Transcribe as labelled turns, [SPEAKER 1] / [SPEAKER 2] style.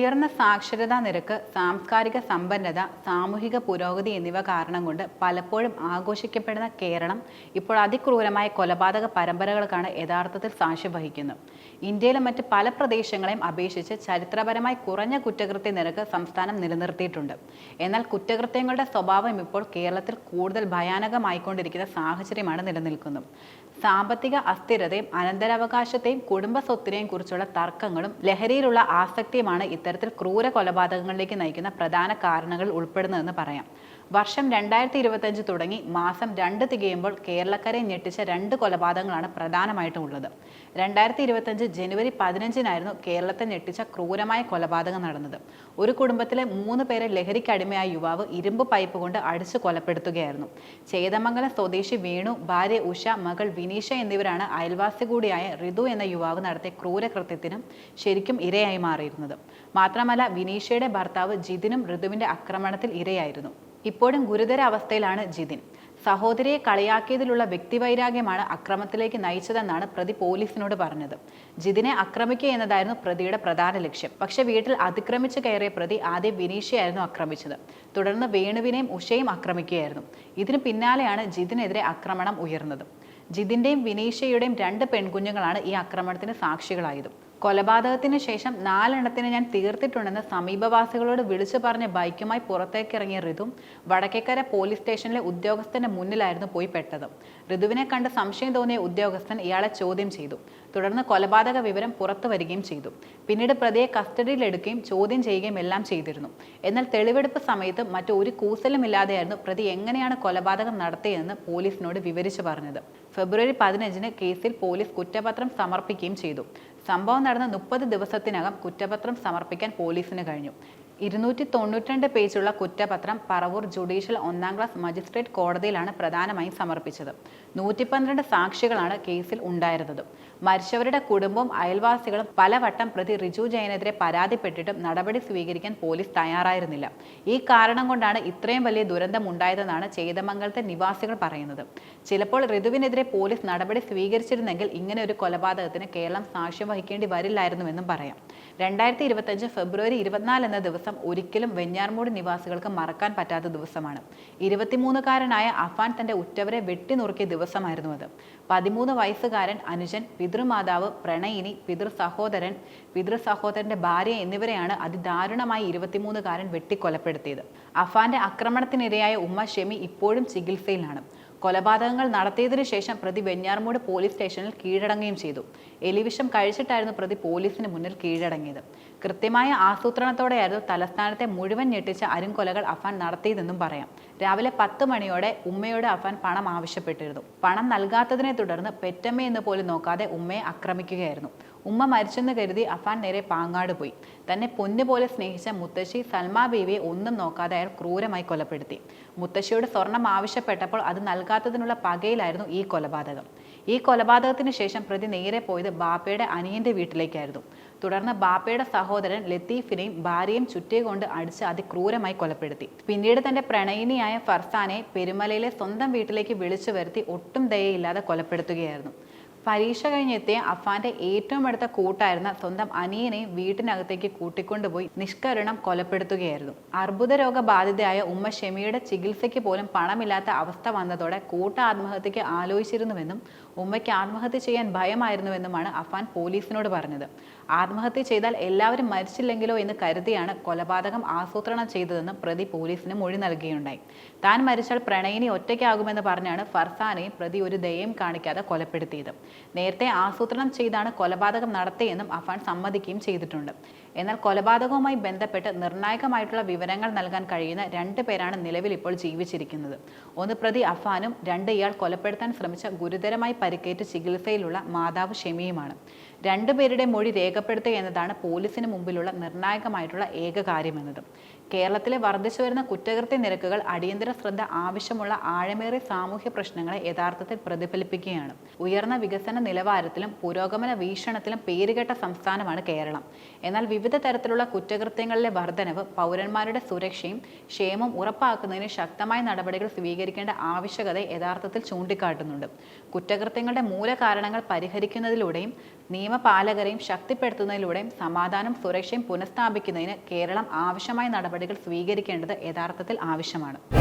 [SPEAKER 1] ഉയർന്ന സാക്ഷരതാ നിരക്ക് സാംസ്കാരിക സമ്പന്നത സാമൂഹിക പുരോഗതി എന്നിവ കാരണം കൊണ്ട് പലപ്പോഴും ആഘോഷിക്കപ്പെടുന്ന കേരളം ഇപ്പോൾ അതിക്രൂരമായ കൊലപാതക പരമ്പരകൾക്കാണ് യഥാർത്ഥത്തിൽ സാക്ഷ്യം വഹിക്കുന്നത് ഇന്ത്യയിലെ മറ്റ് പല പ്രദേശങ്ങളെയും അപേക്ഷിച്ച് ചരിത്രപരമായി കുറഞ്ഞ കുറ്റകൃത്യ നിരക്ക് സംസ്ഥാനം നിലനിർത്തിയിട്ടുണ്ട്. എന്നാൽ കുറ്റകൃത്യങ്ങളുടെ സ്വഭാവം ഇപ്പോൾ കേരളത്തിൽ കൂടുതൽ ഭയാനകമായിക്കൊണ്ടിരിക്കുന്ന സാഹചര്യമാണ് നിലനിൽക്കുന്നത്. സാമ്പത്തിക അസ്ഥിരതയും അനന്തരാവകാശത്തെയും കുടുംബ സ്വത്തിനെയും കുറിച്ചുള്ള തർക്കങ്ങളും ലഹരിയിലുള്ള ആസക്തിയുമാണ് ഇത്തരത്തിൽ ക്രൂര കൊലപാതകങ്ങളിലേക്ക് നയിക്കുന്ന പ്രധാന കാരണങ്ങൾ ഉൾപ്പെടുന്നതെന്ന് പറയാം. വർഷം രണ്ടായിരത്തി ഇരുപത്തഞ്ച് തുടങ്ങി മാസം രണ്ട് തികയുമ്പോൾ കേരളക്കരെ ഞെട്ടിച്ച രണ്ട് കൊലപാതകങ്ങളാണ് പ്രധാനമായിട്ടും ഉള്ളത്. രണ്ടായിരത്തി ഇരുപത്തഞ്ച് ജനുവരി പതിനഞ്ചിനായിരുന്നു കേരളത്തെ ഞെട്ടിച്ച ക്രൂരമായ കൊലപാതകം നടന്നത്. ഒരു കുടുംബത്തിലെ മൂന്ന് പേരെ ലഹരിക്കടിമയായ യുവാവ് ഇരുമ്പ് പൈപ്പ് കൊണ്ട് അടിച്ചു കൊലപ്പെടുത്തുകയായിരുന്നു. ചേതമംഗലം സ്വദേശി വേണു ഭാര്യ ഉഷ മകൾ വിനീഷ എന്നിവരാണ് അയൽവാസി കൂടിയായ ഋതു എന്ന യുവാവ് നടത്തിയ ക്രൂരകൃത്യത്തിനും ശരിക്കും ഇരയായി മാറിയിരുന്നത്. മാത്രമല്ല വിനീഷയുടെ ഭർത്താവ് ജിതിനും ഋതുവിന്റെ ആക്രമണത്തിൽ ഇരയായിരുന്നു. ഇപ്പോഴും ഗുരുതര അവസ്ഥയിലാണ് ജിതിൻ. സഹോദരിയെ കളിയാക്കിയതിലുള്ള വ്യക്തിവൈരാഗ്യമാണ് അക്രമത്തിലേക്ക് നയിച്ചതെന്നാണ് പ്രതി പോലീസിനോട് പറഞ്ഞത്. ജിതിനെ ആക്രമിക്കുക എന്നതായിരുന്നു പ്രതിയുടെ പ്രധാന ലക്ഷ്യം. പക്ഷേ വീട്ടിൽ അതിക്രമിച്ചു കയറിയ പ്രതി ആദ്യം വിനീഷയായിരുന്നു ആക്രമിച്ചത്. തുടർന്ന് വേണുവിനെയും ഉഷയും ആക്രമിക്കുകയായിരുന്നു. ഇതിന് പിന്നാലെയാണ് ജിതിനെതിരെ ആക്രമണം ഉയർന്നത്. ജിതിന്റെയും വിനീഷയുടെയും രണ്ട് പെൺകുഞ്ഞുങ്ങളാണ് ഈ ആക്രമണത്തിന് സാക്ഷികളായത്. കൊലപാതകത്തിന് ശേഷം നാലെണ്ണത്തിന് ഞാൻ തീർത്തിട്ടുണ്ടെന്ന് സമീപവാസികളോട് വിളിച്ചു പറഞ്ഞ ബൈക്കുമായി പുറത്തേക്കിറങ്ങിയ ഋതു വടക്കേക്കര പോലീസ് സ്റ്റേഷനിലെ ഉദ്യോഗസ്ഥന്റെ മുന്നിലായിരുന്നു പോയി പെട്ടത്. ഋതുവിനെ കണ്ട് സംശയം തോന്നിയ ഉദ്യോഗസ്ഥൻ ഇയാളെ ചോദ്യം ചെയ്തു. തുടർന്ന് കൊലപാതക വിവരം പുറത്തു വരികയും ചെയ്തു. പിന്നീട് പ്രതിയെ കസ്റ്റഡിയിലെടുക്കുകയും ചോദ്യം ചെയ്യുകയും എല്ലാം ചെയ്തിരുന്നു. എന്നാൽ തെളിവെടുപ്പ് സമയത്ത് മറ്റു ഒരു കൂസലുമില്ലാതെയായിരുന്നു പ്രതി എങ്ങനെയാണ് കൊലപാതകം നടത്തിയതെന്ന് പോലീസിനോട് വിവരിച്ചു പറഞ്ഞത്. ഫെബ്രുവരി പതിനഞ്ചിന് കേസിൽ പോലീസ് കുറ്റപത്രം സമർപ്പിക്കുകയും ചെയ്തു. സംഭവം നടന്ന മുപ്പത് ദിവസത്തിനകം കുറ്റപത്രം സമർപ്പിക്കാൻ പോലീസിന് കഴിഞ്ഞു. ഇരുന്നൂറ്റി തൊണ്ണൂറ്റിരണ്ട് പേജുള്ള കുറ്റപത്രം പറവൂർ ജുഡീഷ്യൽ ഒന്നാം ക്ലാസ് മജിസ്ട്രേറ്റ് കോടതിയിലാണ് പ്രധാനമായും സമർപ്പിച്ചത്. നൂറ്റി പന്ത്രണ്ട് സാക്ഷികളാണ് കേസിൽ ഉണ്ടായിരുന്നത്. മരിച്ചവരുടെ കുടുംബവും അയൽവാസികളും പലവട്ടം പ്രതി റിജു ജയനെതിരെ പരാതിപ്പെട്ടിട്ടും നടപടി സ്വീകരിക്കാൻ പോലീസ് തയ്യാറായിരുന്നില്ല. ഈ കാരണം കൊണ്ടാണ് ഇത്രയും വലിയ ദുരന്തം ഉണ്ടായതെന്നാണ് ചേതമംഗലത്തെ നിവാസികൾ പറയുന്നത്. ചിലപ്പോൾ ഋതുവിനെതിരെ പോലീസ് നടപടി സ്വീകരിച്ചിരുന്നെങ്കിൽ ഇങ്ങനെ ഒരു കൊലപാതകത്തിന് കേരളം സാക്ഷ്യം വഹിക്കേണ്ടി വരില്ലായിരുന്നുവെന്നും പറയാം. രണ്ടായിരത്തി ഇരുപത്തഞ്ച് ഫെബ്രുവരി ഇരുപത്തിനാല് എന്ന ദിവസം ഒരിക്കലും വെഞ്ഞാർമൂട് നിവാസികൾക്ക് മറക്കാൻ പറ്റാത്ത ദിവസമാണ്. ഇരുപത്തിമൂന്നുകാരനായ അഫാൻ തന്റെ ഉറ്റവരെ വെട്ടിനുറുക്കിയ ദിവസമായിരുന്നു അത്. പതിമൂന്ന് വയസ്സുകാരൻ അനുജൻ പിതൃമാതാവ് പ്രണയിനി പിതൃ സഹോദരൻ പിതൃ സഹോദരന്റെ ഭാര്യ എന്നിവരെയാണ് അതിദാരുണമായി ഇരുപത്തിമൂന്നുകാരൻ വെട്ടിക്കൊലപ്പെടുത്തിയത്. അഫാന്റെ ആക്രമണത്തിനിരയായ ഉമ്മ ഷെമി ഇപ്പോഴും ചികിത്സയിലാണ്. കൊലപാതകങ്ങൾ നടത്തിയതിനു ശേഷം പ്രതി വെഞ്ഞാറമൂട് പോലീസ് സ്റ്റേഷനിൽ കീഴടങ്ങുകയും ചെയ്തു. എലിവിഷം കഴിച്ചിട്ടായിരുന്നു പ്രതി പോലീസിന് മുന്നിൽ കീഴടങ്ങിയത്. കൃത്യമായ ആസൂത്രണത്തോടെയായിരുന്നു തലസ്ഥാനത്തെ മുഴുവൻ ഞെട്ടിച്ച അരുംകൊലകൾ അഫാൻ നടത്തിയതെന്നും പറയാം. രാവിലെ പത്ത് മണിയോടെ ഉമ്മയോട് അഫാൻ പണം ആവശ്യപ്പെട്ടിരുന്നു. പണം നൽകാത്തതിനെ തുടർന്ന് പെറ്റമ്മ എന്ന് പോലും നോക്കാതെ ഉമ്മയെ ആക്രമിക്കുകയായിരുന്നു. ഉമ്മ മരിച്ചെന്ന് കരുതി അഫാൻ നേരെ പാങ്ങാട് പോയി. തന്നെ പൊന്നുപോലെ സ്നേഹിച്ച മുത്തശ്ശി സൽമാ ബീവിയെ ഒന്നും നോക്കാതെ അയാൾ ക്രൂരമായി കൊലപ്പെടുത്തി. മുത്തശ്ശിയോട് സ്വർണം ആവശ്യപ്പെട്ടപ്പോൾ അത് നൽകാത്തതിനുള്ള പകയിലായിരുന്നു ഈ കൊലപാതകം. ഈ കൊലപാതകത്തിന് ശേഷം പ്രതി നേരെ പോയത് ബാപ്പയുടെ അനിയന്റെ വീട്ടിലേക്കായിരുന്നു. തുടർന്ന് ബാപ്പയുടെ സഹോദരൻ ലത്തീഫിനെയും ഭാര്യയും ചുറ്റികൊണ്ട് അടിച്ച് അതിക്രൂരമായി കൊലപ്പെടുത്തി. പിന്നീട് തന്റെ പ്രണയിനിയായ ഫർസാനെ പെരുമലയിലെ സ്വന്തം വീട്ടിലേക്ക് വിളിച്ചു വരുത്തി ഒട്ടും ദയയില്ലാതെ കൊലപ്പെടുത്തുകയായിരുന്നു. പരീക്ഷ കഴിഞ്ഞെത്തിയ അഫാന്റെ ഏറ്റവും അടുത്ത കൂട്ടായിരുന്ന സ്വന്തം അനിയനെ വീട്ടിനകത്തേക്ക് കൂട്ടിക്കൊണ്ടുപോയി നിഷ്കരുണം കൊലപ്പെടുത്തുകയായിരുന്നു. അർബുദ രോഗബാധിതയായ ഉമ്മ ഷെമിയുടെ ചികിത്സയ്ക്ക് പോലും പണമില്ലാത്ത അവസ്ഥ വന്നതോടെ കൂട്ട ആത്മഹത്യക്ക് ആലോചിച്ചിരുന്നുവെന്നും ഉമ്മയ്ക്ക് ആത്മഹത്യ ചെയ്യാൻ ഭയമായിരുന്നുവെന്നുമാണ് അഫാൻ പോലീസിനോട് പറഞ്ഞത്. ആത്മഹത്യ ചെയ്താൽ എല്ലാവരും മരിച്ചില്ലെങ്കിലോ എന്ന് കരുതിയാണ് കൊലപാതകം ആസൂത്രണം ചെയ്തതെന്ന് പ്രതി പോലീസിന് മൊഴി നൽകുകയുണ്ടായി. താൻ മരിച്ചാൽ പ്രണയിനി ഒറ്റയ്ക്കാകുമെന്ന് പറഞ്ഞാണ് ഫർസാനെയും പ്രതി ഒരു ദയയും കാണിക്കാതെ കൊലപ്പെടുത്തിയത്. നേരത്തെ ആസൂത്രണം ചെയ്താണ് കൊലപാതകം നടത്തിയെന്നും അഫാൻ സമ്മതിക്കുകയും ചെയ്തിട്ടുണ്ട്. എന്നാൽ കൊലപാതകവുമായി ബന്ധപ്പെട്ട് നിർണായകമായിട്ടുള്ള വിവരങ്ങൾ നൽകാൻ കഴിയുന്ന രണ്ട് പേരാണ് നിലവിൽ ഇപ്പോൾ ജീവിച്ചിരിക്കുന്നത്. ഒന്ന് പ്രതി അഫാനും രണ്ട് ഇയാൾ കൊലപ്പെടുത്താൻ ശ്രമിച്ച ഗുരുതരമായി പരിക്കേറ്റ് ചികിത്സയിലുള്ള മാതാവ് ഷെമിയുമാണ്. രണ്ടുപേരുടെ മൊഴി രേഖപ്പെടുത്തുക എന്നതാണ് പോലീസിന് മുമ്പിലുള്ള നിർണായകമായിട്ടുള്ള ഏക കാര്യമെന്നത് കേരളത്തിലെ വർദ്ധിച്ചു വരുന്ന കുറ്റകൃത്യ നിരക്കുകൾ അടിയന്തര ശ്രദ്ധ ആവശ്യമുള്ള ആഴമേറിയ സാമൂഹ്യ പ്രശ്നങ്ങളെ യഥാർത്ഥത്തിൽ പ്രതിഫലിപ്പിക്കുകയാണ്. ഉയർന്ന വികസന നിലവാരത്തിലും പുരോഗമന വീക്ഷണത്തിലും പേരുകെട്ട സംസ്ഥാനമാണ് കേരളം. എന്നാൽ വിവിധ തരത്തിലുള്ള കുറ്റകൃത്യങ്ങളിലെ വർധനവ് പൗരന്മാരുടെ സുരക്ഷയും ക്ഷേമം ഉറപ്പാക്കുന്നതിന് ശക്തമായ നടപടികൾ സ്വീകരിക്കേണ്ട ആവശ്യകത യഥാർത്ഥത്തിൽ ചൂണ്ടിക്കാട്ടുന്നുണ്ട്. കുറ്റകൃത്യങ്ങളുടെ മൂലകാരണങ്ങൾ പരിഹരിക്കുന്നതിലൂടെയും നിയമപാലകരെയും ശക്തിപ്പെടുത്തുന്നതിലൂടെയും സമാധാനം സുരക്ഷയും പുനഃസ്ഥാപിക്കുന്നതിന് കേരളം ആവശ്യമായ നടപടികൾ സ്വീകരിക്കേണ്ടത് യഥാർത്ഥത്തിൽ ആവശ്യമാണ്